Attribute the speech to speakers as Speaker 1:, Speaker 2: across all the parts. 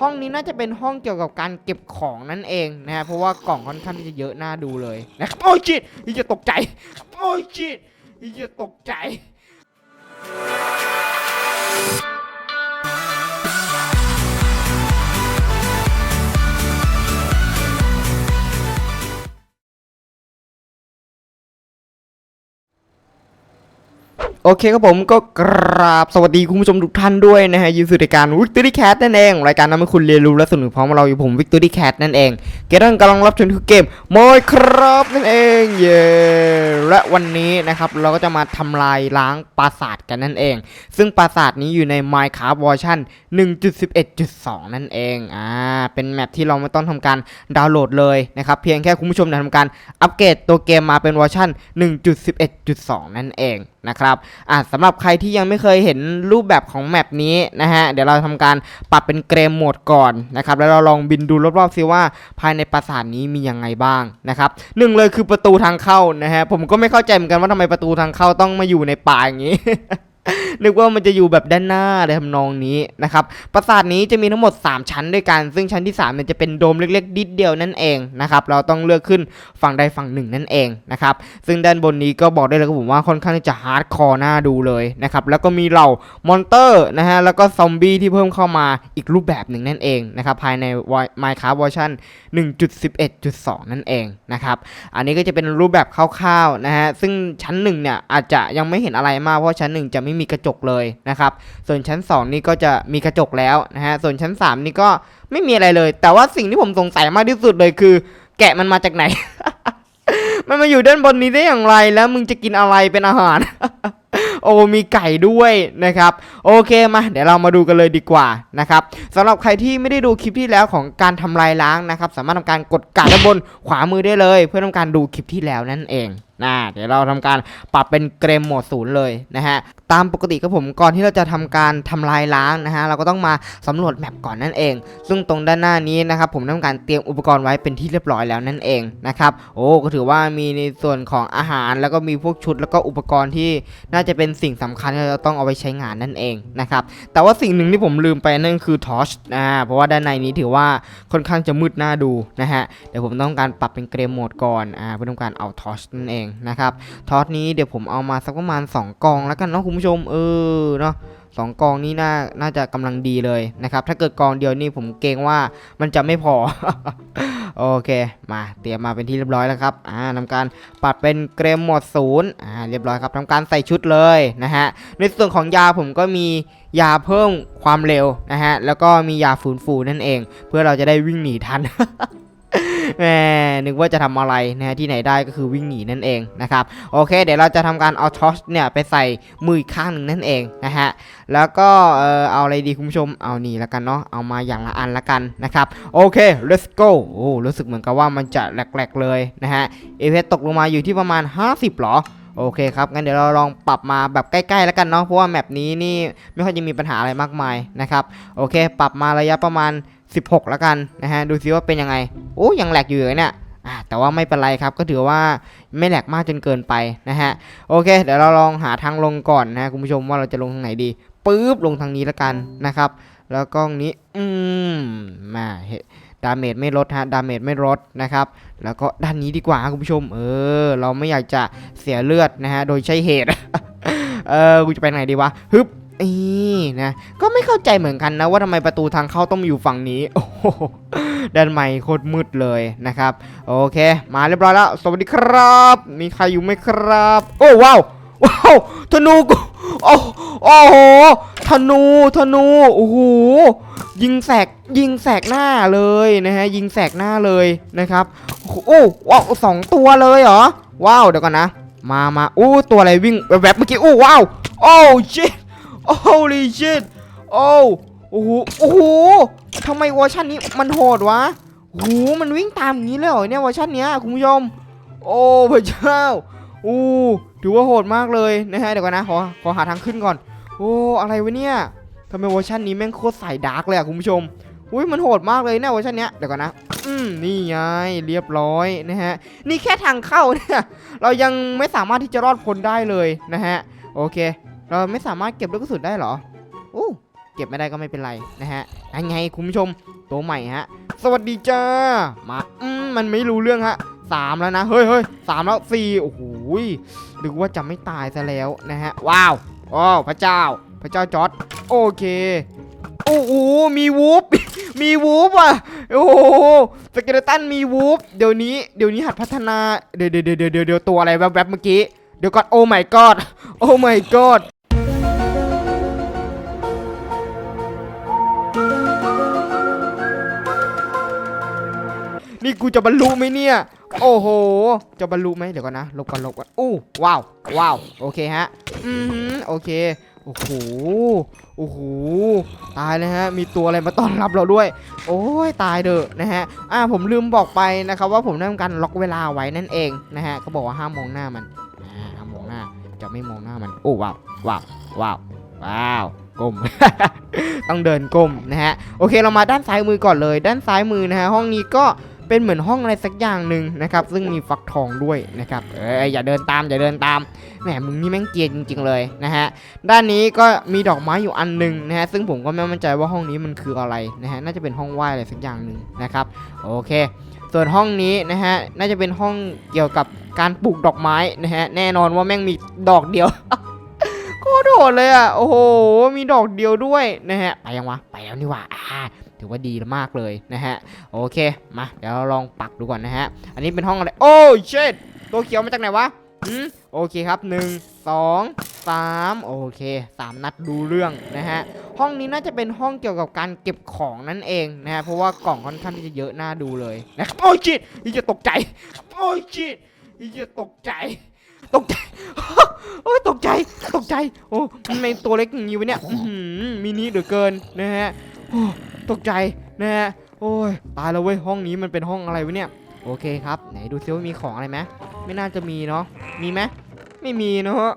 Speaker 1: ห้องนี้น่าจะเป็นห้องเกี่ยวกับการเก็บของนั่นเองนะฮะเพราะว่ากล่องค่อนข้างที่จะเยอะน่าดูเลยนะครับโอ้ยชิดอีจะตกใจโอ้ยชิดอีจะตกใจ โอเคครับผมก็กราบสวัสดีคุณผู้ชมทุกท่านด้วยนะฮะยินดีสู่รายการ Victory Cat นั่นเอง รายการนำให้คุณเรียนรู้และสนุกพร้อมกับเราอยู่ผม Victory Cat นั่นเองเกมกำลังรับชมคือเกมโมยครับนั่นเองเย้และวันนี้นะครับเราก็จะมาทำลายล้างปราสาทกันนั่นเอง ซึ่งปราสาทนี้อยู่ใน Minecraft เวอร์ชัน1.11.2 นั่นเองอ่าเป็นแมปที่เราไม่ต้องทำการดาวน์โหลดเลยนะครับเพียงแค่คุณผู้ชมเนี่ยทำการอัปเกรดตัวเกมมาเป็นเวอร์ชัน1.11.2 นั่นเองนะครับอะสำหรับใครที่ยังไม่เคยเห็นรูปแบบของแมปนี้นะฮะ เดี๋ยวเราทำการปรับเป็นเกมโหมดก่อนนะครับ แล้วเราลองบินดูรอบๆซิว่าภายในปราสาทนี้มียังไงบ้างนะครับหนึ่งเลยคือประตูทางเข้านะฮะ ผมก็ไม่เข้าใจเหมือนกันว่าทำไมประตูทางเข้าต้องมาอยู่ในป่าอย่างนี้ นึกว่ามันจะอยู่แบบด้านหน้าอะไรทำนองนี้นะครับ ปราสาทนี้จะมีทั้งหมด 3 ชั้นด้วยกัน ซึ่งชั้นที่3เนี่ยจะเป็นโดมเล็กๆดิดเดียวนั่นเองนะครับ เราต้องเลือกขึ้นฝั่งใดฝั่งหนึ่งนั่นเองนะครับ ซึ่งด้านบนนี้ก็บอกได้เลยครับผมว่าค่อนข้างจะฮาร์ดคอร์หน่าดูเลยนะครับ แล้วก็มีเหล่ามอนเตอร์นะฮะ แล้วก็ซอมบี้ที่เพิ่มเข้ามาอีกรูปแบบหนึ่งนั่นเองนะครับ ภายใน Minecraft เวอร์ชัน1.11.2 นั่นเองนะครับ อันนี้ก็จะเป็นรูปแบบคร่าวๆนะฮะ ซึ่งชั้นหนึ่งเนี่ยอาจจะยังไม่เห็นอะไรมากเพราะชั้นหนึ่งจะไม่มีกระจกเลยนะครับ ส่วนชั้น 2 นี่ก็จะมีกระจกแล้วนะฮะ ส่วนชั้น 3 นี่ก็ไม่มีอะไรเลย แต่ว่าสิ่งที่ผมสงสัยมากที่สุดเลยคือ แกะมันมาจากไหน มันมาอยู่ด้านบนนี้ได้อย่างไร แล้วมึงจะกินอะไรเป็นอาหาร โอ้มีไก่ด้วยนะครับ โอเคมาเดี๋ยวเรามาดูกันเลยดีกว่านะครับสำหรับใครที่ไม่ได้ดูคลิปที่แล้วของการทำลายล้างนะครับ สามารถทำการกดกาด้านบนขวามือได้เลย เพื่อทำการดูคลิปที่แล้วนั่นเอง นะเดี๋ยวเราทำการปรับเป็นเกรมโหมดศูนย์เลยนะฮะตามปกติครับผมก่อนที่เราจะทำการทำลายล้างนะฮะเราก็ต้องมาสำรวจแมปก่อนนั่นเอง ซึ่งตรงด้านหน้านี้นะครับผมทำการเตรียมอุปกรณ์ไว้เป็นที่เรียบร้อยแล้วนั่นเองนะครับโอ้ก็ถือว่ามีในส่วนของอาหารแล้วก็มีพวกชุดแล้วก็อุปกรณ์ที่น่าจะเป็นสิ่งสำคัญที่เราต้องเอาไว้ใช้งานนั่นเองนะครับแต่ว่าสิ่งหนึ่งที่ผมลืมไปนั่นคือทอชนะเพราะว่าด้านในนี้ถือว่าค่อนข้างจะมืดหน่าดูนะฮะเดี๋ยวผมต้องการปรับเป็นเกรมโหมดก่อนอ่าเพื่อต้องการเอาทอชนั่นเองนะครับทอชนี้เดี๋ยวผมเอามาสักประมาณ 2 กองแล้วกันเนาะคุณผู้ชมเออเนาะสองกองนี้น่าน่าจะกำลังดีเลยนะครับ ถ้าเกิดกองเดียวนี่ผมเกรงว่ามันจะไม่พอ โอเค มาเตรียมมาเป็นที่เรียบร้อยแล้วครับ อ่าทำการปรับเป็นเกรมหมดศูนย์อ่าเรียบร้อยครับทำการใส่ชุดเลยนะฮะ ในส่วนของยาผมก็มียาเพิ่มความเร็วนะฮะ แล้วก็มียาฟื้นฟูนั่นเอง เพื่อเราจะได้วิ่งหนีทัน แหมนึกว่าจะทำอะไรนะฮะที่ไหนได้ก็คือวิ่งหนีนั่นเองนะครับโอเค เดี๋ยวเราจะทำการเอาทอชเนี่ยไปใส่มืออีกข้างหนึ่งนั่นเองนะฮะแล้วก็เออเอาอะไรดีคุณผู้ชมเอานี่ล้วกันเนาะเอามาอย่างละอันละกันนะครับโอเค let's go โอ้รู้สึกเหมือนกับว่ามันจะแหลกๆเลยนะฮะเอฟเตกลงมาอยู่ที่ประมาณ 50หรอโอเคครับ งั้นเดี๋ยวเราลองปรับมาแบบใกล้ๆแล้วกันเนาะเพราะว่าแมปนี้นี่ไม่ค่อยจะมีปัญหาอะไรมากมายนะครับโอเค ปรับมาระยะประมาณ 16 แล้วกันนะฮะดูซิว่าเป็นยังไงโอ้ยังแหลกอยู่เลยเนี่ยอ่าแต่ว่าไม่เป็นไรครับก็ถือว่าไม่แหลกมากจนเกินไปนะฮะโอเค เดี๋ยวเราลองหาทางลงก่อนนะฮะคุณผู้ชมว่าเราจะลงทางไหนดีปึ๊บลงทางนี้แล้วกันนะครับ แล้วก็ตรงนี้อืมมาเห็นดาเมจไม่ลดฮะดาเมจไม่ลดนะครับ แล้วก็ด้านนี้ดีกว่าคุณผู้ชม เออ เราไม่อยากจะเสียเลือดนะฮะโดยใช้เหตุ เออกูจะไปไหนดีวะฮึบ นี่นะก็ไม่เข้าใจเหมือนกันนะว่าทำไมประตูทางเข้าต้องอยู่ฝั่งนี้โอ้โหด้านใหม่โคตรมืดเลยนะครับ โอเค มาเรียบร้อยแล้ว สวัสดีครับ มีใครอยู่ไหมครับ โอ้ว้าวว้าวธนูกูโอ้โอ้โหธนูธนูโอ้โหยิงแสกยิงแสกหน้าเลยนะฮะยิงแสกหน้าเลยนะครับโอ้โหโอ้ว้าวสองตัวเลยเหรอว้าวเดี๋ยวก่อนนะ มามาอู้ตัวอะไรวิ่งแวบๆเมื่อกี้อู้ว้าวโอ้ชิ โอ้ holy shit โอ้โอ้โหโอ้โหทำไมเวอร์ชันนี้มันโหดวะโอ้โหมันวิ่งตามอย่างนี้เลยเหรอเนี่ยเวอร์ชันเนี้ยคุณผู้ชมโอ้พระเจ้าอู้ถือว่าโหดมากเลยนะฮะเดี๋ยวก่อนนะขอขอหาทางขึ้นก่อน โอ้อะไรวะเนี่ยทำไมเวอร์ชันนี้แม่งโคตรใส่ดาร์กเลยอะคุณผู้ชมอุ้ยมันโหดมากเลยเนี่ยเวอร์ชันเนี้ยเดี๋ยวก่อนนะอืมนี่ไงเรียบร้อยนะฮะนี่แค่ทางเข้าเนี่ยเรายังไม่สามารถที่จะรอดพ้นได้เลยนะฮะโอเค เราไม่สามารถเก็บลูกกระสุนได้หรออู้เก็บไม่ได้ก็ไม่เป็นไรนะฮะยังไงคุณผู้ชมตัวใหม่ฮะ สวัสดีจ้า มาอืมมันไม่รู้เรื่องฮะสามแล้วนะ เฮ้ยเฮ้ยสามแล้วสี่โอ้โหยนึกว่าจะไม่ตายซะแล้วนะฮะ ว้าวอ้าวพระเจ้า พระเจ้าจอร์ดโอเค โอ้โห มีวูฟ มีวูฟอะ โอ้โห สเกเลตันมีวูฟ เดี๋ยวนี้ เดี๋ยวนี้หัดพัฒนา เดี๋ยวเดี๋ยวเดี๋ยวเดี๋ยวเดี๋ยวตัวอะไรแวบๆเมื่อกี้ เดี๋ยวก่อนโอ้ my god โอ้ my god นี่กูจะบรรลุไหมเนี่ย โอ้โห จะบรรลุไหมเดี๋ยวก่อนนะลบก่อนลบก่อนอู้ว้าวว้าวโอเคฮะ อือหือโอเคโอ้โหโอ้โหตายเลยฮะมีตัวอะไรมาต้อนรับเราด้วย โอ้ยตายเด้อนะฮะอ่าผมลืมบอกไปนะครับว่าผมได้ทำการล็อกเวลาไว้นั่นเองนะฮะก็บอกว่าห้ามมองหน้ามันอ่าห้ามมองหน้าจะไม่มองหน้ามันโอ้ว้าวว้าวว้าวว้าวก้มต้องเดินก้มนะฮะโอเคเรามาด้านซ้ายมือก่อนเลย ด้านซ้ายมือนะฮะห้องนี้ก็ เป็นเหมือนห้องอะไรสักอย่างหนึ่งนะครับ ซึ่งมีฟักทองด้วยนะครับเอ้ยอย่าเดินตามอย่าเดินตามแหมมึงนี่แม่งเกรียนจริง ๆ เลยนะฮะด้านนี้ก็มีดอกไม้อยู่อันหนึ่งนะฮะซึ่งผมก็ไม่มั่นใจว่าห้องนี้มันคืออะไรนะฮะน่าจะเป็นห้องไหว้อะไรสักอย่างหนึ่งนะครับโอเค ส่วนห้องนี้นะฮะน่าจะเป็นห้องเกี่ยวกับการปลูกดอกไม้นะฮะแน่นอนว่าแม่งมีดอกเดียวโคตรโหดเลยอะโอ้โหมีดอกเดียวด้วยนะฮะไปยังวะไปแล้วนี่ว่าอ่า ถือว่าดีมากเลยนะฮะ โอเค มา เดี๋ยวเราลองปักดูก่อนนะฮะ อันนี้เป็นห้องอะไร โอ้เชิดตัวเขียวมาจากไหนวะอืมโอเคครับหนึ่งสองสามโอเคสามนัดดูเรื่องนะฮะ ห้องนี้น่าจะเป็นห้องเกี่ยวกับการเก็บของนั่นเองนะฮะ เพราะว่ากล่องค่อนข้างที่จะเยอะน่าดูเลยนะครับโอ้ยชิดนี่จะตกใจ โอ้ยชิดนี่จะตกใจ ตกใจโอ้ยตกใจ ตกใจ โอ้มันเป็นตัวเล็กอย่างนี้วะเนี่ยมินิเหลือเกินนะฮะ ตกใจนะฮะโอ้ยตายแล้วเว้ยห้องนี้มันเป็นห้องอะไรวะเนี่ยโอเคครับไหนดูซิว่ามีของอะไรไหมไม่น่าจะมีเนาะมีไหมไม่มีเนาะ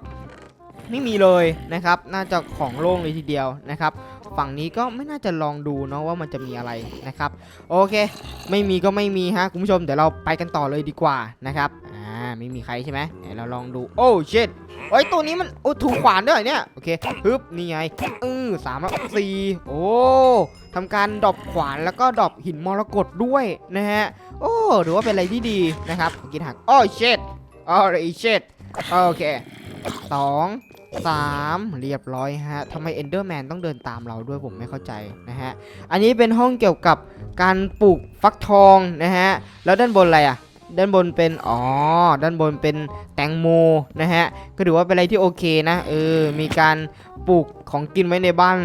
Speaker 1: ไม่มีเลยนะครับ น่าจะของโล่งเลยทีเดียวนะครับ ฝั่งนี้ก็ไม่น่าจะลองดูเนาะว่ามันจะมีอะไรนะครับ โอเค ไม่มีก็ไม่มีฮะคุณผู้ชมเดี๋ยวเราไปกันต่อเลยดีกว่านะครับ อ่าไม่มีใครใช่ไหมเดี๋ยวเราลองดูโอ้เชิตเอ้ยตัวนี้มันโอ้ถูกขวานด้วยเนี่ยโอเคฮึบนี่ไงเออสามแล้วสี่โอ้ทำการดรอปขวานแล้วก็ดรอปหินมรกตด้วยนะฮะโอ้ถือว่าเป็นอะไรที่ดีนะครับกินหักโอ้เชิตโอ้ยชิตโอเคสองสามเรียบร้อยฮะทำไมเอนเดอร์แมนต้องเดินตามเราด้วยผมไม่เข้าใจนะฮะ อันนี้เป็นห้องเกี่ยวกับการปลูกฟักทองนะฮะ แล้วด้านบนอะไรอะ ด้านบนเป็นอ๋อด้านบนเป็นแตงโมนะฮะก็ถือว่าเป็นอะไรที่โอเคนะเออมีการปลูกของกินไว้ในบ้าน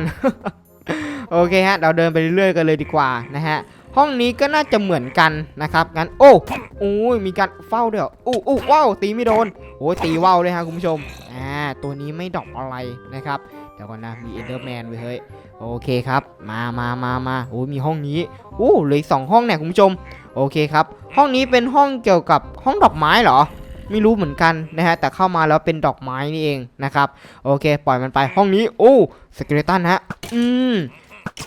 Speaker 1: โอเคฮะเราเดินไปเรื่อยๆกันเลยดีกว่านะฮะห้องนี้ก็น่าจะเหมือนกันนะครับงั้นโอ้โอ้ยมีการเฝ้าด้วยอู้อู้ว้าวตีไม่โดนโอ้ยตีว่าวเลยฮะคุณผู้ชมอ่าตัวนี้ไม่ดอกอะไรนะครับเดี๋ยวก่อนนะมีเอเดอร์แมนไว้เฮ้ยโอเคครับ มามามามาโอ้ยมีห้องนี้โอ้เหลืออีกสองห้องเนี่ยคุณผู้ชม โอเคครับ ห้องนี้เป็นห้องเกี่ยวกับห้องดอกไม้เหรอ ไม่รู้เหมือนกันนะฮะ แต่เข้ามาแล้วเป็นดอกไม้นี่เองนะครับ โอเค ปล่อยมันไป ห้องนี้ โอ้ สเกเลตันฮะ อืม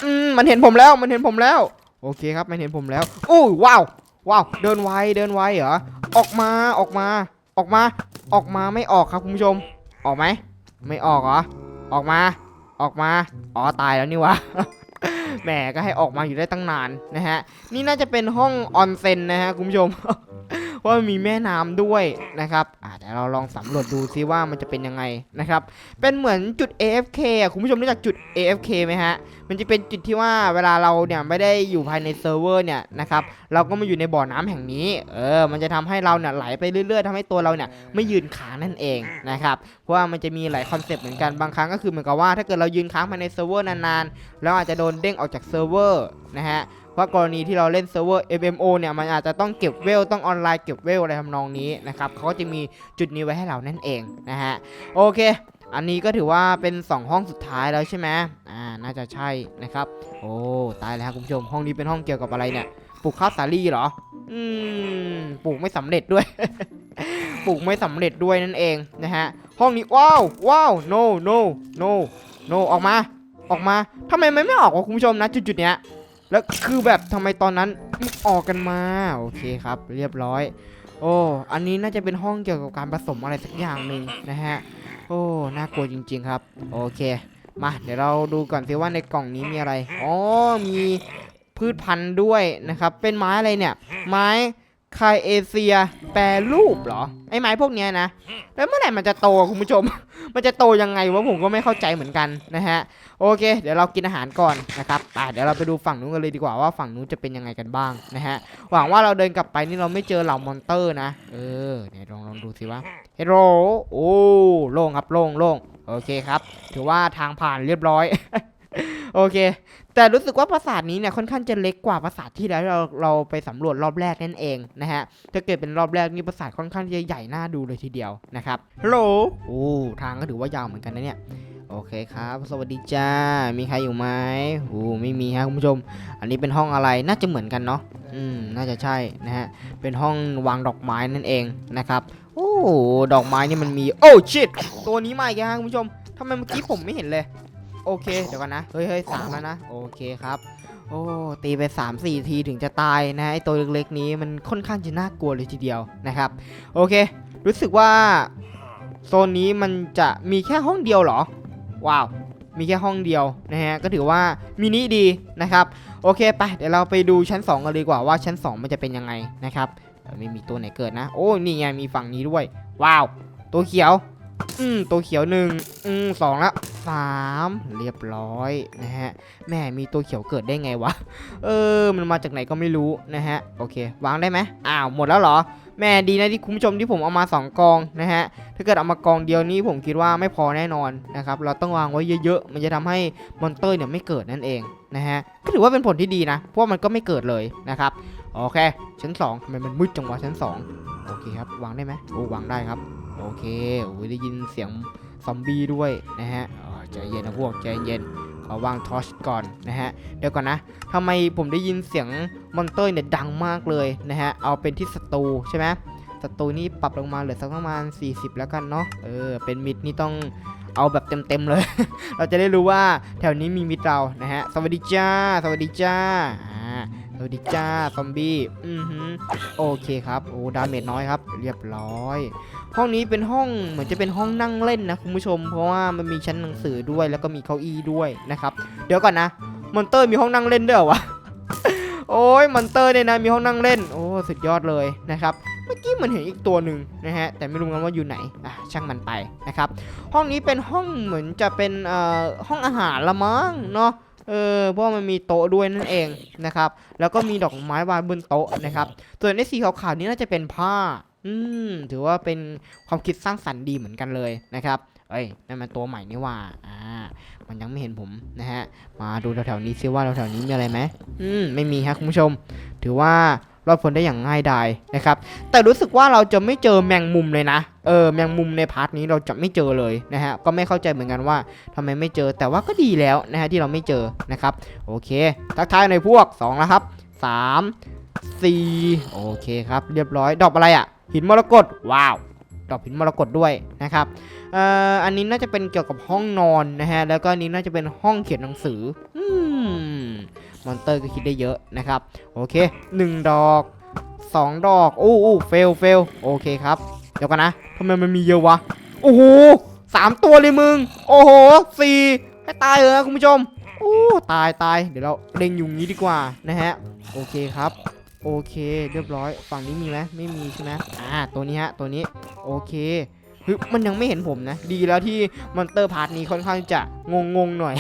Speaker 1: อืม มันเห็นผมแล้ว มันเห็นผมแล้ว โอเคครับ มันเห็นผมแล้ว โอ้ว้าว ว้าว เดินไว เดินไวเหรอ ออกมา ออกมา ออกมา ออกมาไม่ออกครับคุณผู้ชม ออกไหม ไม่ออกเหรอ ออกมา ออกมา อ๋อ ตายแล้วนี่วะ แหมก็ให้ออกมาอยู่ได้ตั้งนานนะฮะ นี่น่าจะเป็นห้องออนเซ็นนะฮะคุณผู้ชม ว่ามีแม่น้ำด้วยนะครับอ่าเดี๋ยวเราลองสำรวจดูซิว่ามันจะเป็นยังไงนะครับ เป็นเหมือนจุด AFK อะคุณผู้ชมรู้จักจุด AFK ไหมฮะ มันจะเป็นจุดที่ว่าเวลาเราเนี่ยไม่ได้อยู่ภายในเซิร์ฟเวอร์เนี่ยนะครับ เราก็มาอยู่ในบ่อน้ำแห่งนี้ เออ มันจะทำให้เราเนี่ยไหลไปเรื่อย ๆทำให้ตัวเราเนี่ยไม่ยืนค้างนั่นเองนะครับ เพราะว่ามันจะมีหลายคอนเซปต์เหมือนกัน บางครั้งก็คือเหมือนกับว่าถ้าเกิดเรายืนค้างภายในเซิร์ฟเวอร์นานๆแล้วอาจจะโดนเด้งออกจากเซิร์ฟเวอร์นะฮะ เพรากรณีที่เราเล่นเซิร์ฟเวอร์ MMO เนี่ยมันอาจจะต้องเก็บเวลต้องออนไลน์เก็บเวลอะไรทำนองนี้นะครับเขาก็จะมีจุดนี้ไว้ให้เรานั่นเองนะฮะโอเค อันนี้ก็ถือว่าเป็น 2 ห้องสุดท้ายแล้วใช่ไหมอ่าน่าจะใช่นะครับ โอ้ตายแล้วครับคุณผู้ชมห้องนี้เป็นห้องเกี่ยวกับอะไรเนี่ยปลูกข้าวสาลีเหรอ อืม ปลูกไม่สำเร็จด้วย ปลูกไม่สำเร็จด้วยนั่นเองนะฮะ ห้องนี้ว้าวว้าว no no no no ออกมา ออกมา ทำไมมันไม่ออกวะคุณผู้ชมนะจุดๆเนี้ย แล้วคือแบบทำไมตอนนั้นออกกันมาโอเคครับ เรียบร้อย โอ้อันนี้น่าจะเป็นห้องเกี่ยวกับการผสมอะไรสักอย่างหนึ่งนะฮะโอ้น่ากลัวจริง ๆครับ โอเค มาเดี๋ยวเราดูก่อนสิว่าในกล่องนี้มีอะไรอ๋อมีพืชพันธุ์ด้วยนะครับ เป็นไม้อะไรเนี่ย ไม้ คายเอเชีย แปรรูปเหรอ ไอ้ไม้พวกเนี้ยนะ แล้วเมื่อไหร่มันจะโตอะคุณผู้ชม มันจะโตยังไงวะผมก็ไม่เข้าใจเหมือนกันนะฮะ โอเค เดี๋ยวเรากินอาหารก่อนนะครับไปเดี๋ยวเราไปดูฝั่งนู้นกันเลยดีกว่าว่าฝั่งนู้นจะเป็นยังไงกันบ้างนะฮะ หวังว่าเราเดินกลับไปนี่เราไม่เจอเหล่ามอนเตอร์นะ เออเนี่ยลองลองดูสิว่าเฮโรโอ้โล่งครับโล่งโล่งโอเคครับ ถือว่าทางผ่านเรียบร้อยโอเค แต่รู้สึกว่าปราสาทนี้เนี่ยค่อนข้างจะเล็กกว่าปราสาทที่แล้วเราเราไปสำรวจรอบแรกนั่นเองนะฮะถ้าเกิดเป็นรอบแรกนี่ปราสาทค่อนข้างจะใหญ่น่าดูเลยทีเดียวนะครับฮัลโหลโอ้ทางก็ถือว่ายาวเหมือนกันนะเนี่ยโอเคครับ สวัสดีจ้า มีใครอยู่ไหมโอ้ไม่มีฮะคุณผู้ชม อันนี้เป็นห้องอะไร น่าจะเหมือนกันเนาะ อืม น่าจะใช่นะฮะ เป็นห้องวางดอกไม้นั่นเองนะครับ โอ้ ดอกไม้นี่มันมี โอ้ชิตตัวนี้มาอีกแล้วฮะคุณผู้ชมทำไมเมื่อกี้ผมไม่เห็นเลย โอเค เดี๋ยวกันนะ เฮ้ยเฮ้ยสามแล้วนะ โอเคครับ โอ้ ตีไป 3 4 ทีถึงจะตายนะไอตัวเล็กๆนี้มันค่อนข้างจะน่ากลัวเลยทีเดียวนะครับ โอเค รู้สึกว่าโซนนี้มันจะมีแค่ห้องเดียวเหรอ ว้าว มีแค่ห้องเดียวนะฮะ ก็ถือว่ามินิดีนะครับ โอเคไป เดี๋ยวเราไปดูชั้น 2 กันเลยกว่าว่าชั้น 2 มันจะเป็นยังไงนะครับ ไม่มีตัวไหนเกิดนะ โอ้ นี่ไง มีฝั่งนี้ด้วย ว้าว ตัวเขียว อืมตัวเขียวหนึ่งอืมสองแล้วสามเรียบร้อยนะฮะแม่มีตัวเขียวเกิดได้ไงวะ เออ มันมาจากไหนก็ไม่รู้นะฮะ โอเค วางได้ไหมอ้าว หมดแล้วเหรอ แม่ดีนะที่คุณผู้ชมที่ผมเอามา 2 กองนะฮะ ถ้าเกิดเอามากองเดียวนี้ผมคิดว่าไม่พอแน่นอนนะครับ เราต้องวางไว้เยอะๆ มันจะทำให้มอนเตอร์เนี่ยไม่เกิดนั่นเองนะฮะ ก็ถือว่าเป็นผลที่ดีนะ เพราะมันก็ไม่เกิดเลยนะครับ โอเค ชั้น2ทำไมมันมืดจังวะชั้น 2 โอเคครับวางได้ไหมโอ้วางได้ครับ โอเคโอ้ยได้ยินเสียงซอมบี้ด้วยนะฮะใจเย็นนะพวกใจเย็นขอวางทอชก่อนนะฮะเดี๋ยวก่อนนะทำไมผมได้ยินเสียงมอนเตอร์เนี่ยดังมากเลยนะฮะเอาเป็นที่ศัตรูใช่ไหมศัตรูนี่ปรับลงมาเหลือสักประมาณ 40 แล้วกันเนาะเออเป็นมิดนี่ต้องเอาแบบเต็มๆเลย เราจะได้รู้ว่าแถวนี้มีมิดเรานะฮะสวัสดีจ้า สวัสดีจ้า อ่าสวัสดีจ้าซอมบี้อือหือโอเคครับโอ้ดาเมจน้อยครับ เรียบร้อย ห้องนี้เป็นห้องเหมือนจะเป็นห้องนั่งเล่นนะคุณผู้ชม เพราะว่ามันมีชั้นหนังสือด้วยแล้วก็มีเก้าอี้ด้วยนะครับ เดี๋ยวก่อนนะมอนเตอร์มีห้องนั่งเล่นด้วยเหรอวะโอ้ยมอนเตอร์เนี่ยนะมีห้องนั่งเล่น โอ้สุดยอดเลยนะครับเมื่อกี้เหมือนเห็นอีกตัวหนึ่งนะฮะแต่ไม่รู้กันว่าอยู่ไหนอะช่างมันไปนะครับ ห้องนี้เป็นห้องเหมือนจะเป็นเอ่อห้องอาหารละมั้งเนาะ เออเพราะมันมีโต๊ะด้วยนั่นเองนะครับ แล้วก็มีดอกไม้วางบนโต๊ะนะครับ ส่วนในสีขาวๆนี้น่าจะเป็นผ้า อืมถือว่าเป็นความคิดสร้างสรรค์ดีเหมือนกันเลยนะครับเอ้ยนั่นมันตัวใหม่นี่ว่า อ่า มันยังไม่เห็นผมนะฮะ มาดูแถวๆนี้ซิว่าแถวๆนี้มีอะไรไหมอืม ไม่มีฮะคุณผู้ชม ถือว่ารอดพ้นได้อย่างง่ายดายนะครับ แต่รู้สึกว่าเราจะไม่เจอแมงมุมเลยนะ เออ แมงมุมในพาร์ทนี้เราจะไม่เจอเลยนะฮะ ก็ไม่เข้าใจเหมือนกันว่าทำไมไม่เจอ แต่ว่าก็ดีแล้วนะฮะที่เราไม่เจอนะครับ โอเค ทักทายในพวก2แล้วครับ 3 4 โอเคครับ เรียบร้อย ดอกอะไรอะ่ะ หินมรกต ว้าวดอกหินมรกตด้วยนะครับเอ่ออันนี้น่าจะเป็นเกี่ยวกับห้องนอนนะฮะ แล้วก็อันนี้น่าจะเป็นห้องเขียนหนังสือ อืม อนเตอร์ก็คิดได้เยอะนะครับ โอเค 1 ดอก 2 ดอกอู้อู้เฟลเฟลโอเคครับ เดี๋ยวกันนะทำไมมันมีเยอะวะ โอ้โหสามตัวเลยมึง โอ้โหสี่ให้ตายเลยนะคุณผู้ชมโอ้ตายตายเดี๋ยวเราเล็งอยู่งี้ดีกว่านะฮะ โอเคครับ โอเค เรียบร้อย ฝั่งนี้มีไหมไม่มีใช่ไหมอ่า ตัวนี้ฮะ ตัวนี้ โอเคฮ้ยมันยังไม่เห็นผมนะ ดีแล้วที่มอนเตอร์พาร์ทนี้ค่อนข้างจะงงงหน่อย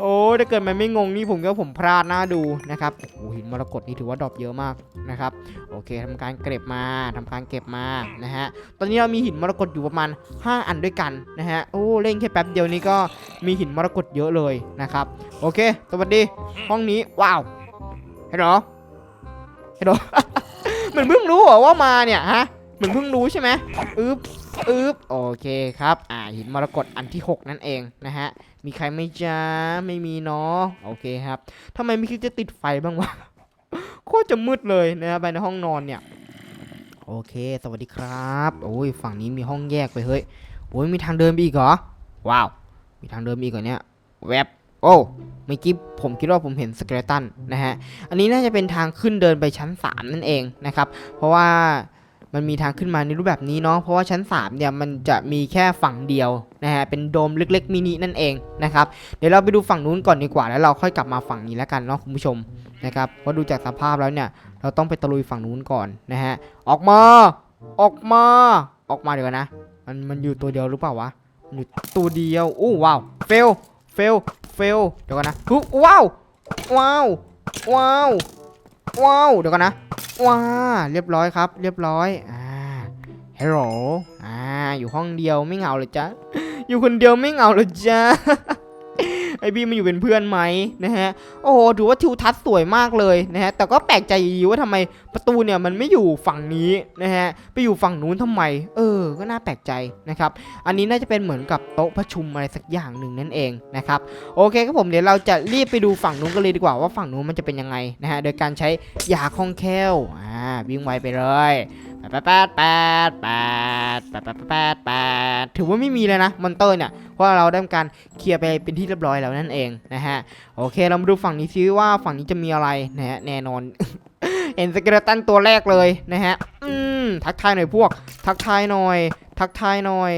Speaker 1: โอ้ถ้าเกิดมันไม่งงนี่ผมก็ผมพลาดหน้าดูนะครับโอ้หินมรกตนี่ถือว่าดรอปเยอะมากนะครับโอเคทำการเก็บมาทำการเก็บมานะฮะตอนนี้เรามีหินมรกตอยู่ประมาณ 5 อันด้วยกันนะฮะโอ้เล่นแค่แป๊บเดียวนี้ก็มีหินมรกตเยอะเลยนะครับโอเค สวัสดีห้องนี้ว้าวเห็นเหรอเห็นเหรอเหมือนเพิ่งรู้เหรอว่ามาเนี่ยฮะ เหมือนเพิ่งรู้ใช่ไหมอึ๊บอึ๊บโอเคครับ อ่าหินมรกตอันที่ 6 นั่นเองนะฮะ มีใครไม่จ้าไม่มีเนาะโอเคครับทำไมไม่คิดจะติดไฟบ้างวะโคตรจะมืดเลยนะครับไปในห้องนอนเนี่ยโอเค สวัสดีครับ โอ้ย ฝั่งนี้มีห้องแยกไปเฮ้ย โอ้ย มีทางเดินไปอีกเหรอ ว้าว มีทางเดินไปอีกเหรอเนี่ย แวบ โอ้เมื่อกี้ผมคิดว่าผมเห็นสเกเลตันนะฮะ อันนี้น่าจะเป็นทางขึ้นเดินไปชั้น 3 นั่นเองนะครับ เพราะว่า มันมีทางขึ้นมาในรูปแบบนี้เนาะเพราะว่าชั้น 3 เนี่ยมันจะมีแค่ฝั่งเดียวนะฮะเป็นโดมเล็ก ๆมินินั่นเองนะครับเดี๋ยวเราไปดูฝั่งนู้นก่อนดีกว่าแล้วเราค่อยกลับมาฝั่งนี้แล้วกันเนาะคุณผู้ชมนะครับเพราะดูจากสภาพแล้วเนี่ย เราต้องไปตะลุยฝั่งนู้นก่อนนะฮะออกมาออกมาออกมาเดี๋ยวก่อนนะ มันมันอยู่ตัวเดียวหรือเปล่าวะมันอยู่ตัวเดียวอู้ว้าวเฟลเฟลเฟลเดี๋ยวก่อนนะว้าวว้าวว้าวว้าวเดี๋ยวก่อนนะ ว้า เรียบร้อยครับ เรียบร้อย อ่าฮัลโหลอ่า อยู่ห้องเดียวไม่เหงาเลยจ้ะ อยู่คนเดียวไม่เหงาเลยจ้ะ ไอบีมาอยู่เป็นเพื่อนไหมนะฮะ โอ้โหถือว่าทิวทัศน์สวยมากเลยนะฮะ แต่ก็แปลกใจอยู่ว่าทำไมประตูเนี่ยมันไม่อยู่ฝั่งนี้นะฮะ ไปอยู่ฝั่งนู้นทำไม เออ ก็น่าแปลกใจนะครับ อันนี้น่าจะเป็นเหมือนกับโต๊ะประชุมอะไรสักอย่างหนึ่งนั่นเองนะครับ โอเคครับผม เดี๋ยวเราจะรีบไปดูฝั่งนู้นกันเลยดีกว่าว่าฝั่งนู้นมันจะเป็นยังไงนะฮะ โดยการใช้ยาคล่องแคล่ว อ่า วิ่งไวไปเลย แปดแปดแปดแปดแปดแปดแปดแปดถือว่าไม่มีเลยนะมอนเตอร์เนี่ยเพราะเราได้ทำการเคลียร์ไปเป็นที่เรียบร้อยแล้วนั่นเองนะฮะโอเคเรามาดูฝั่งนี้ซิว่าฝั่งนี้จะมีอะไรนะฮะแน่นอนเห็นสเกเลตันตัวแรกเลยนะฮะอืมทักทายหน่อยพวก ทักทายหน่อย ทักทายหน่อย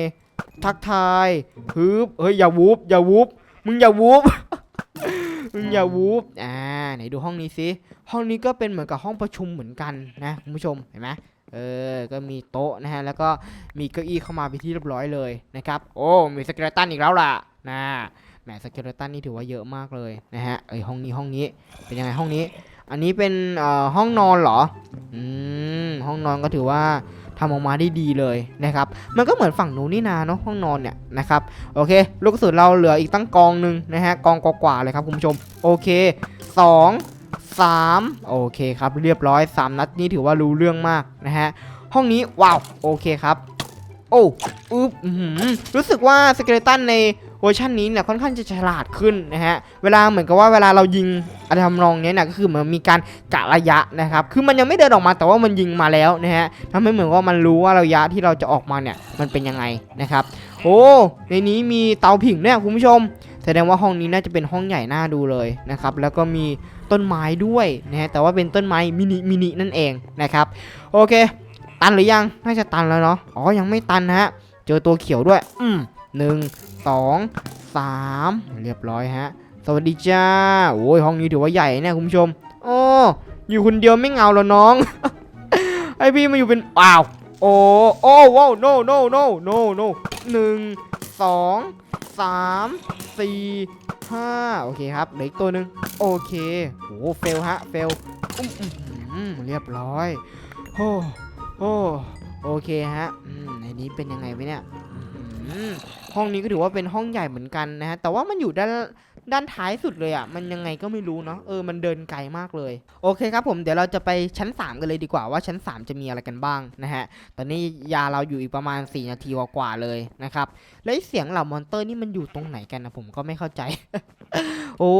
Speaker 1: ทักทายฮึบเฮ้ยอย่าวูบอย่าวูบมึงอย่าวูบมึงอย่าวูบอ่าไหนดูห้องนี้สิห้องนี้ก็เป็นเหมือนกับห้องประชุมเหมือนกันนะคุณผู้ชมเห็นไหม เออ ก็มีโต๊ะนะฮะ แล้วก็มีเก้าอี้เข้ามาไปที่เรียบร้อยเลยนะครับ โอ้ มีสเกเลตันอีกแล้วล่ะ นะแหมสเกเลตันนี่ถือว่าเยอะมากเลยนะฮะ เอ้ยห้องนี้ห้องนี้ เป็นยังไงห้องนี้ อันนี้เป็นเอ่อห้องนอนเหรอ อืม ห้องนอนก็ถือว่าทำออกมาได้ดีเลยนะครับ มันก็เหมือนฝั่งนู้นนี่นาเนาะห้องนอนเนี่ยนะครับ โอเค ลูกกระสุนเราเหลืออีกตั้งกองหนึ่งนะฮะ กองกว่าๆเลยครับคุณผู้ชม โอเค 2 3 โอเคครับ เรียบร้อย 3 นัดนี้ถือว่ารู้เรื่องมากนะฮะ ห้องนี้ว้าว โอเคครับ โอ้อึ๊บรู้สึกว่าสเกเลตันในเวอร์ชันนี้เนี่ยค่อนข้างจะฉลาดขึ้นนะฮะ เวลาเหมือนกับว่าเวลาเรายิงอะไรทำนองนี้เนี่ยก็คือเหมือนมีการกะระยะนะครับ คือมันยังไม่เดินออกมาแต่ว่ามันยิงมาแล้วนะฮะทำให้เหมือนว่ามันรู้ว่าระยะที่เราจะออกมาเนี่ยมันเป็นยังไงนะครับ โอ้ ในนี้มีเตาผิงเนี่ยคุณผู้ชม แสดงว่าห้องนี้น่าจะเป็นห้องใหญ่น่าดูเลยนะครับ แล้วก็มี ต้นไม้ด้วยนะฮะแต่ว่าเป็นต้นไม้มินิมินินั่นเองนะครับโอเค ตันหรือยังน่าจะตันแล้วเนาะอ๋อยังไม่ตันฮะเจอตัวเขียวด้วย อืมหนึ่งสองสามเรียบร้อยฮะ สวัสดีจ้าโอ้ยห้องนี้ถือว่าใหญ่เนี่ยคุณผู้ชมโอ้อยู่คนเดียวไม่เงาเหรอน้องไอพี่มาอยู่เป็นอ้าวโอ้โอ้ว้าว no no no no no หนึ่งสอง สามสี่ห้าโอเคครับเหลืออีกตัวหนึ่งโอเคโอ้เฟลฮะเฟลอุ้มเรียบร้อยโอ้โอ้โอเคฮะอืมในนี้เป็นยังไงวะเนี่ยห้องนี้ก็ถือว่าเป็นห้องใหญ่เหมือนกันนะฮะแต่ว่ามันอยู่ด้าน ด้านท้ายสุดเลยอะ มันยังไงก็ไม่รู้เนาะเออมันเดินไกลมากเลย โอเคครับผมเดี๋ยวเราจะไปชั้น 3 กันเลยดีกว่าว่าชั้น 3 จะมีอะไรกันบ้างนะฮะ ตอนนี้ยาเราอยู่อีกประมาณ 4 นาทีกว่าๆเลยนะครับ แล้วไอ้เสียงเหล่ามอนเตอร์นี่มันอยู่ตรงไหนกันนะผมก็ไม่เข้าใจ โอ้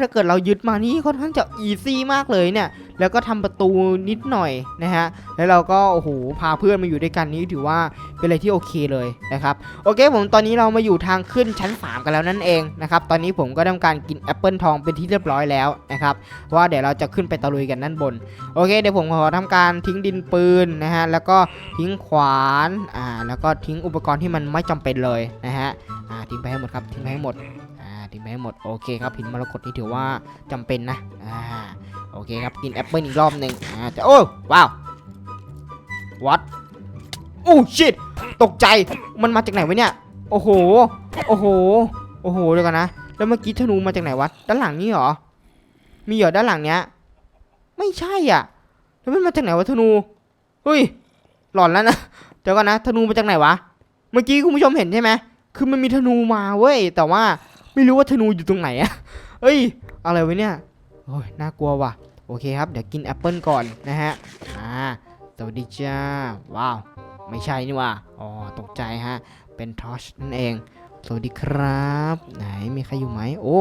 Speaker 1: ถ้าเกิดเรายึดมานี่ค่อนข้างจะอีซี่มากเลยเนี่ย แล้วก็ทำประตูนิดหน่อยนะฮะแล้วเราก็โอ้โหพาเพื่อนมาอยู่ด้วยกันนี้ถือว่าเป็นอะไรที่โอเคเลยนะครับโอเคผมตอนนี้เรามาอยู่ทางขึ้นชั้น 3 กันแล้วนั่นเองนะครับตอนนี้ผมก็ทำการกินแอปเปิลทองเป็นที่เรียบร้อยแล้วนะครับว่าเดี๋ยวเราจะขึ้นไปตะลุยกันด้านบนโอเคเดี๋ยวผมขอทำการทิ้งดินปืนนะฮะแล้วก็ทิ้งขวานอ่าแล้วก็ทิ้งอุปกรณ์ที่มันไม่จำเป็นเลยนะฮะอ่าทิ้งไปให้หมดครับทิ้งไปให้หมดอ่าทิ้งไปให้หมดโอเคครับหินมรกตนี่ถือว่าจำเป็นนะอ่าโอเคครับกินแอปเปิลอีกรอบหนึ่งอ่าจะโอ้ว้าววัดโอ้ชิต ตกใจมันมาจากไหนวะเนี่ย โอ้โห โอ้โห โอ้โหเดี๋ยวกันนะ แล้วเมื่อกี้ธนูมาจากไหนวะ ด้านหลังนี่เหรอ มีเหรอด้านหลังเนี้ย ไม่ใช่อะ แล้วมันมาจากไหนวะธนู เฮ้ย หลอนแล้วนะ เดี๋ยวก่อนนะ ธนูมาจากไหนวะ เมื่อกี้คุณผู้ชมเห็นใช่ไหม คือมันมีธนูมาเว้ย แต่ว่าไม่รู้ว่าธนูอยู่ตรงไหนอะเอ้ย อะไรวะเนี่ย โอ้ย น่ากลัวว่ะ โอเคครับ เดี๋ยวกินแอปเปิลก่อนนะฮะ อ่า สวัสดีจ้า ว้าว ไม่ใช่นี่ว่าอ๋อตกใจฮะ เป็นทอชนั่นเอง สวัสดีครับ ไหนมีใครอยู่ไหม โอ้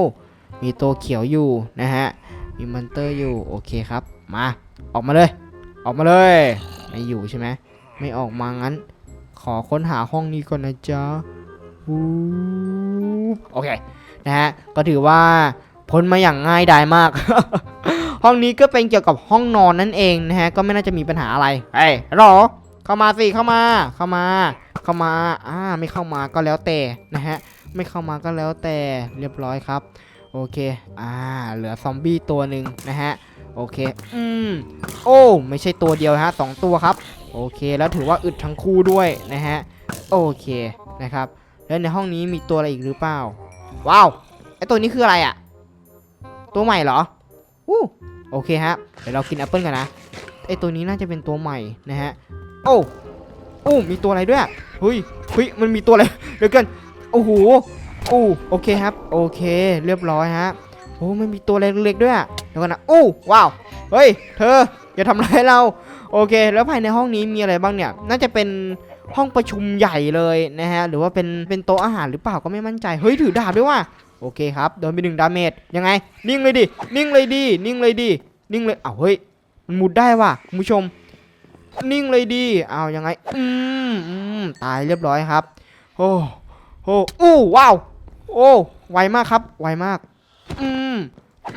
Speaker 1: มีตัวเขียวอยู่นะฮะ มีมอนเตอร์อยู่ โอเคครับ มา ออกมาเลย ออกมาเลย ไม่อยู่ใช่ไหม ไม่ออกมางั้น ขอค้นหาห้องนี้ก่อนนะจ๊ะวูบโอเค นะฮะ ก็ถือว่าพ้นมาอย่างง่ายดายมาก ห้องนี้ก็เป็นเกี่ยวกับห้องนอนนั่นเองนะฮะ ก็ไม่น่าจะมีปัญหาอะไร เฮ้ยฮัลโหล เข้ามาสิเข้ามาเข้ามา เข้ามาอ่าไม่เข้ามาก็แล้วแต่นะฮะไม่เข้ามาก็แล้วแต่เรียบร้อยครับ โอเคอ่าเหลือซอมบี้ตัวหนึ่งนะฮะโอเคอืมโอ้ไม่ใช่ตัวเดียวฮะสองตัวครับ โอเคแล้วถือว่าอึดทั้งคู่ด้วยนะฮะโอเคนะครับแล้วในห้องนี้มีตัวอะไรอีกหรือเปล่า ว้าวไอตัวนี้คืออะไรอะตัวใหม่เหรออู้โอเคฮะเดี๋ยวเรากินแอปเปิลกันนะไอตัวนี้น่าจะเป็นตัวใหม่นะฮะ โอ้โอ้มีตัวอะไรด้วยเฮ้ยเฮ้ยมันมีตัวอะไรเดี๋ยวกันโอ้โหโอ้โอเคครับ โอเค เรียบร้อยฮะโอ้มันมีตัวเล็กๆด้วยเดี๋ยวกันนะโอ้ว้าวเฮ้ย เธออย่าทำร้ายเรา โอเค แล้วภายในห้องนี้มีอะไรบ้างเนี่ย น่าจะเป็นห้องประชุมใหญ่เลยนะฮะ หรือว่าเป็น เป็นโต๊ะอาหารหรือเปล่าก็ไม่มั่นใจ เฮ้ย ถือดาบด้วยว่ะ โอเคครับ โดนไปหนึ่งดาเมจ ยังไง นิ่งเลยดิ นิ่งเลยดิ นิ่งเลยดิ นิ่งเลยอ้าเฮ้ย มันมุดได้ว่ะคุณผู้ชม นิ่งเลยดิอ้ายังไง อืมอืมตายเรียบร้อยครับ โอ้โอ้อู้ว้าว โอ้ไวมากครับ ไวมาก อืม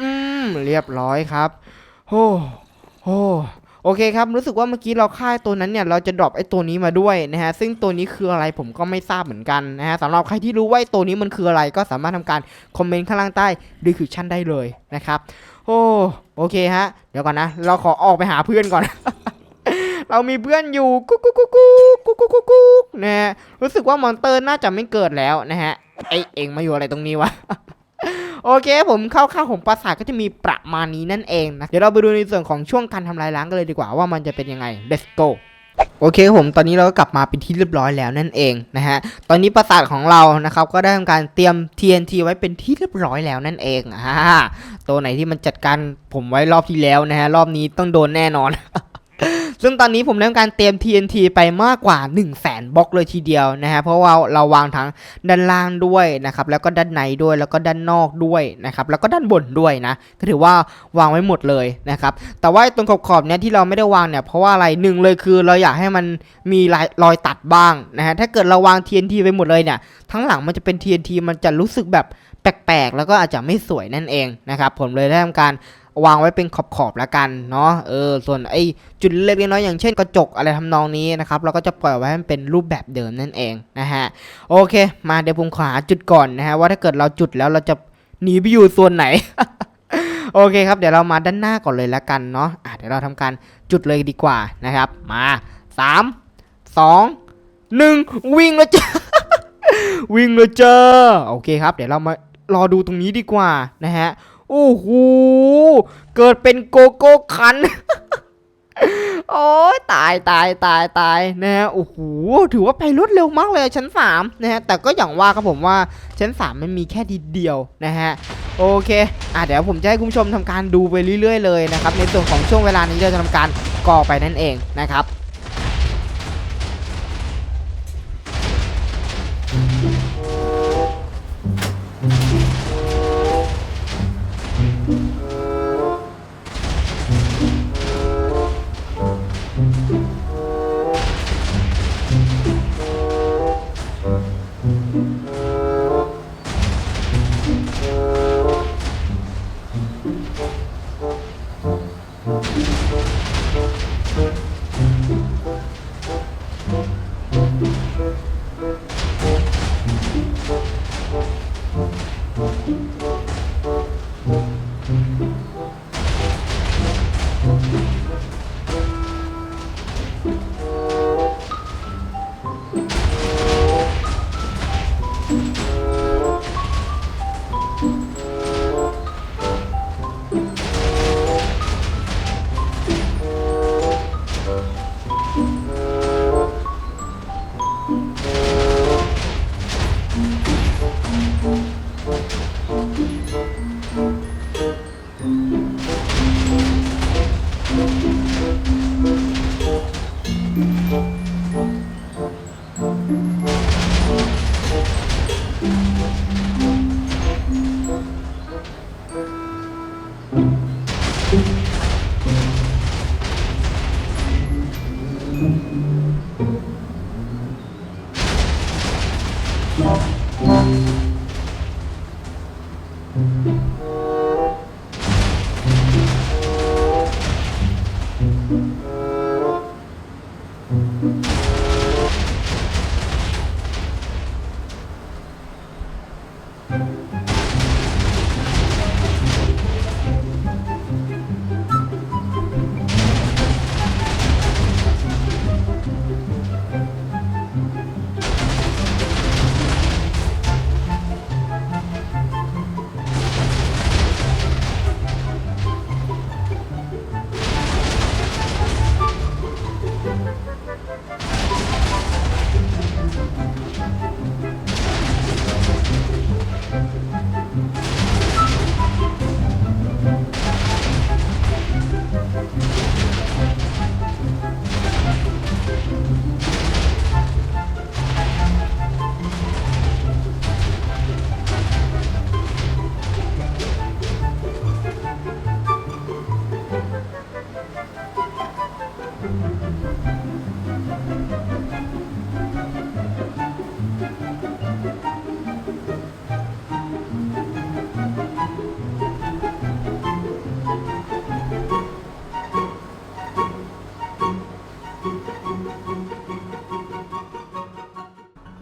Speaker 1: อืมเรียบร้อยครับโอ้โอ้โอเคครับ รู้สึกว่าเมื่อกี้เราฆ่าตัวนั้นเนี่ย เราจะดรอปไอ้ตัวนี้มาด้วยนะฮะ ซึ่งตัวนี้คืออะไรผมก็ไม่ทราบเหมือนกันนะฮะสำหรับใครที่รู้ว่าตัวนี้มันคืออะไรก็สามารถทำการคอมเมนต์ข้างล่างใต้ดีคือชั่นได้เลยนะครับ โอ้โอเคฮะ เดี๋ยวก่อนนะ เราขอออกไปหาเพื่อนก่อน เรามีเพื่อนอยู่กุ๊กกุ๊กกุ๊กกุ๊กกุ๊กกุ๊กกุ๊กนะฮะรู้สึกว่ามอนเตอร์น่าจะไม่เกิดแล้วนะฮะไอเองมาอยู่อะไรตรงนี้วะโอเคผมเข้าข้าวของปราสาทก็จะมีประมาณนี้นั่นเองนะเดี๋ยวเราไปดูในส่วนของช่วงการทำลายล้างกันเลยดีกว่าว่ามันจะเป็นยังไง let's go โอเคผมตอนนี้เราก็กลับมาเป็นที่เรียบร้อยแล้วนั่นเองนะฮะตอนนี้ปราสาทของเรานะครับก็ได้ทำการเตรียม TNT ไว้เป็นที่เรียบร้อยแล้วนั่นเองอ่าตัวไหนที่มันจัดการผมไว้รอบที่แล้วนะฮะรอบนี้ต้องโดนแน่นอน ซึ่งตอนนี้ผมได้ทำการเตรียม TNT ไปมากกว่า 1 0 0 0 0แสนบล็อกเลยทีเดียวนะฮะเพราะว่าเราวางทั้งด้านล่างด้วยนะครับแล้วก็ด้านในด้วยแล้วก็ด้านนอกด้วยนะครับแล้วก็ด้านบนด้วยนะก็ถือว่าวางไว้หมดเลยนะครับแต่ว่าตรงขอบๆเนี้ยที่เราไม่ได้วางเนี่ยเพราะว่าอะไรหนึ่งเลยคือเราอยากให้มันมีรอยรอยตัดบ้างนะฮะถ้าเกิดเราวาง TNT ไปหมดเลยเนี่ยทั้งหลังมันจะเป็น TNT มันจะรู้สึกแบบแปลกๆ แล้วก็อาจจะไม่สวยนั่นเองนะครับผมเลยได้ทำการ วางไว้เป็นขอบๆแล้วกันเนาะเออส่วนไอ้จุดเล็กน้อยอย่างเช่นกระจกอะไรทำนองนี้นะครับเราก็จะปล่อยไว้ให้มันเป็นรูปแบบเดิมนั่นเองนะฮะโอเค มาเดี๋ยวผมขอหาจุดก่อนนะฮะว่าถ้าเกิดเราจุดแล้วเราจะหนีไปอยู่ส่วนไหนโอเคครับเดี๋ยวเรามาด้านหน้าก่อนเลยแล้วกันเนาะะเดี๋ยวเราทำการจุดเลยดีกว่านะครับมาสามสองหนึ่งวิ่งแล้วจ้าวิ่งเลยเจ้าโอเคครับ เดี๋ยวเรามารอดูตรงนี้ดีกว่านะฮะ โอ้โห เกิดเป็นโกโก้คัน โอ้ยตายตายตายตายนะฮะ โอ้โห ถือว่าไปรวดเร็วมากเลยชั้น3นะฮะ แต่ก็อย่างว่าครับผมว่าชั้น 3 มันมีแค่ดีเดียวนะฮะโอเค อะเดี๋ยวผมจะให้คุณผู้ชมทำการดูไปเรื่อยๆเลยนะครับ ในส่วนของช่วงเวลานี้เราจะทำการก่อไปนั่นเองนะครับ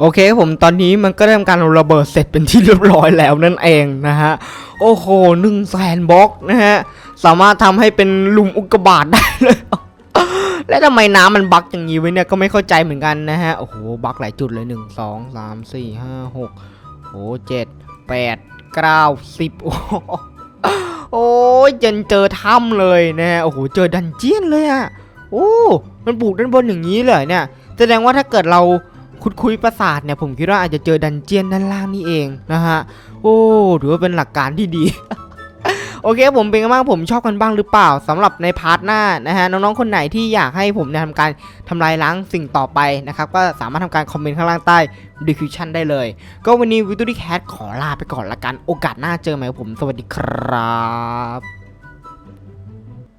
Speaker 1: อเคผมตอนนี้มันก็ได้ทำการระเบิดเสร็จเป็นที่เรียบร้อยแล้วนั่นเองนะฮะ โอ้โหหนึ่งแสนบล็อกนะฮะ สามารถทำให้เป็นลุมอุกกาบาตได้เลยและทำไมน้ำมันบักอย่างนี้ไว้เนี่ยก็ไม่เข้าใจเหมือนกันนะฮะ โอ้โหบักหลายจุดเลยหนึ่งสองสามสี่ห้าหกโอ้เจ็ดแปดเก้าสิบโอ้โอ้ยจนเจอถ้ำเลยนะฮะโอ้โหเจอดันเจียนเลยอะโอ้ มันปลูกด้านบนอย่างนี้เลยเนี่ย แสดงว่าถ้าเกิดเราุดคุยปราสาทเนี่ยผมคิดว่าอาจจะเจอดันเจียนด้านล่างนี่เองนะฮะ โอ้ถือว่าเป็นหลักการที่ดีโอเคผมเป็นไงบ้างผมชอบกันบ้างหรือเปล่าสำหรับในพาร์ทหน้านะฮะน้องๆคนไหนที่อยากให้ผมเนี่ยทำการทำลายล้างสิ่งต่อไปนะครับก็สามารถทำการคอมเมนต์ข้างล่างใต้ description ได้เลย ก็วันนี้วิตูดี้แคทขอลาไปก่อนละกันโอกาสหน้าเจอไหมผมสวัสดีครับ